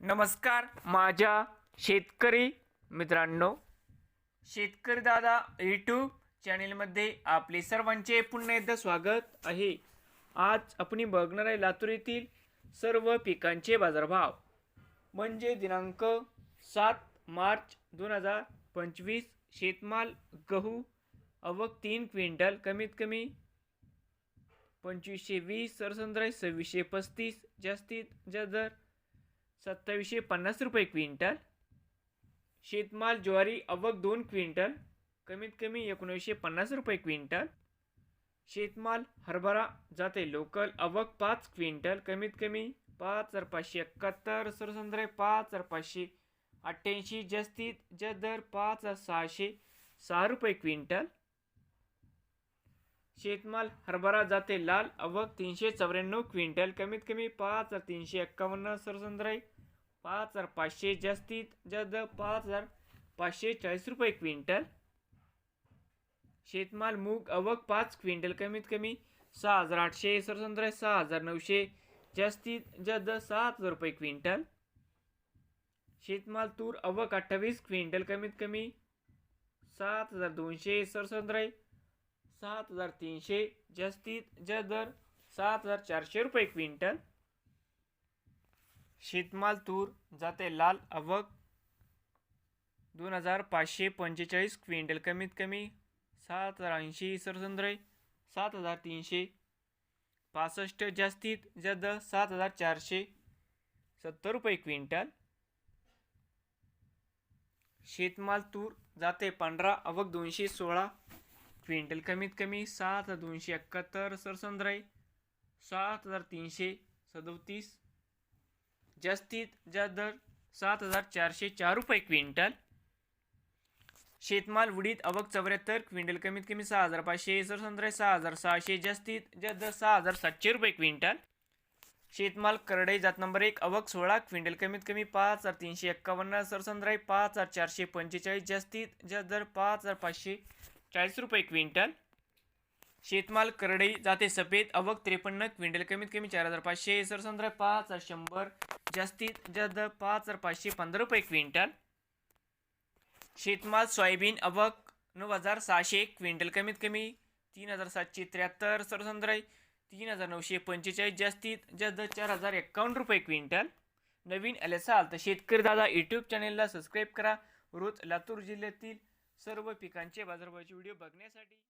नमस्कार माझ्या शेतकरी मित्रांनो. शेतकरी दादा यूट्यूब चॅनेलमध्ये आपले सर्वांचे पुन्हा एकदा स्वागत आहे. आज आपण बघणार आहे लातूर येथील सर्व पिकांचे बाजारभाव. म्हणजे दिनांक सात मार्च दोन हजार पंचवीस शेतमाल गहू अवक तीन क्विंटल कमीत कमी पंचवीसशे वीस सरसंद्राई सव्वीसशे पस्तीस जास्तीत जास्त दर सत्तावीसशे पन्नास रुपये क्विंटल. शेतमाल ज्वारी अवक दोन क्विंटल. कमीत कमी एकोणीसशे पन्नास रुपये क्विंटल. शेतमाल हरभरा जाते लोकल अवक पाच क्विंटल. कमीत कमी पाच हजार पाचशे एकाहत्तर सरसंद्रे पाच हजार पाचशे अठ्ठ्याऐंशी जास्तीत जास्त दर पाच हजार सहाशे सहा रुपये क्विंटल. शेतमाल हरभरा जाते लाल अवक तीनशे चौऱ्याण्णव क्विंटल कमीत कमी पाच हज़ार तीनशे एक्कावन्न सरसंद्राई, पाच हज़ार पाचशे जास्तीत जास्त पाच हज़ार पाचशे चाळीस रुपये क्विंटल. शेतमाल मूग अवक पाच क्विंटल कमीत कमी सहा हज़ार आठशे सरसंद्राई, सहा हज़ार नऊशे जास्तीत जास्त सात हज़ार रुपये क्विंटल. शेतमाल तूर अवक अठ्ठावीस क्विंटल कमीत कमी सात हज़ार दोनशे सरसंद्राई सात हजार तीनशे जास्तीत जास्त दर सात हजार चारशे रुपये क्विंटल. शेतमाल तूर जाते लाल अवक दोन हजार पाचशे पंचेचाळीस क्विंटल कमीत कमी सात हजार ऐंशी सरसंद्रे सात हजार तीनशे पासष्ट जास्तीत जास्त दर सात हजार चारशे सत्तर रुपये क्विंटल. शेतमाल तूर जाते पांढरा अवक दोनशे सोळा. क्विंटल कमीत कमी सात हजार दोनशे एकाहत्तर सरसंद्राई सात हजार तीनशे सदोतीस. जास्तीत जास्त दर सात हजार चारशे चार रुपये क्विंटल. शेतमाल उडीत अवक चौऱ्याहत्तर क्विंटल कमीत कमी सहा हजार पाचशे सरसंद्राई सहा हजार सहाशे जास्तीत जास्त दर सहा हजार सातशे रुपये क्विंटल. शेतमाल करडई जात नंबर एक अवक सोळा क्विंटल कमीत कमी पाच हजार तीनशे एक्कावन्न सरसंद्राई पाच हजार चारशे पंचेचाळीस जास्तीत जास्त दर पाच हजार पाचशे चाळीस रुपये क्विंटल. शेतमाल करडई जाते सफेद अवक त्रेपन्न क्विंटल. कमीत कमी चार हजार पाचशे. सरसंद्राई पाच हजार शंभर. जास्तीत जास्त पाच हजार पाचशे पंधरा रुपये क्विंटल. शेतमाल सोयाबीन अवक नऊ हजार सहाशे क्विंटल. कमीत कमी तीन हजार सातशे त्र्याहत्तर. सरसंद्राई तीन हजार नऊशे पंचेचाळीस. जास्तीत जास्त चार हजार एक्कावन्न रुपये क्विंटल. नवीन आले असाल तर शेतकरी दादा. यूट्यूब चॅनेलला सबस्क्राईब करा. रोज लातूर जिल्ह्यातील सर्व पिकांचे बाजारभावाचे व्हिडिओ बघण्यासाठी